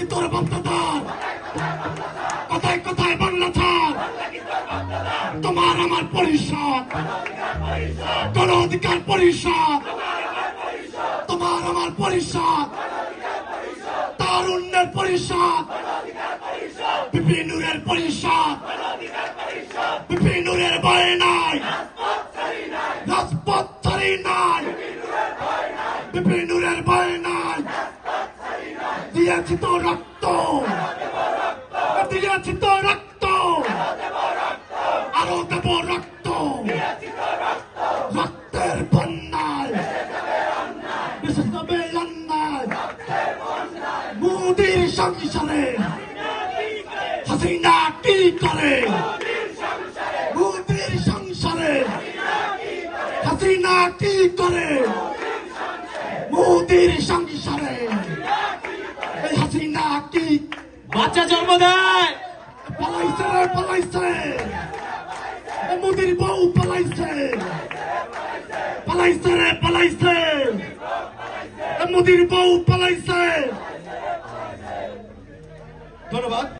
কি তোর বাপদাদার কোথায় কোথায় বাংলা ছাড়? তোমার আমার পরিষদ। গণ অধিকার পরিষদ। তোমার আমার পরিষদ। তারুণ্যের পরিষদ। বিপিনুরের পরিষদ। বিপিনুরের ভয় নাই। রাজপথ ছাড়ি নাই। নাই। দিয়েছি তো রক্ত। দিয়েছি তো রক্ত। আরও দেব রক্ত। রক্তের বন্যায়। বিশেষ হবে অন্যায় মোদির সংসারে। হাসিনা কি করে? মোদির সংসারে। হাসিনা কি করে? মোদির সংসারে। কি বাচ্চা জন্ম দেয়। পালাইছে রে পালাইছে। মোদির বউ পালাইছে। পালাইছে রে পালাইছে। এ মোদির বউ পালাইছে। ধন্যবাদ।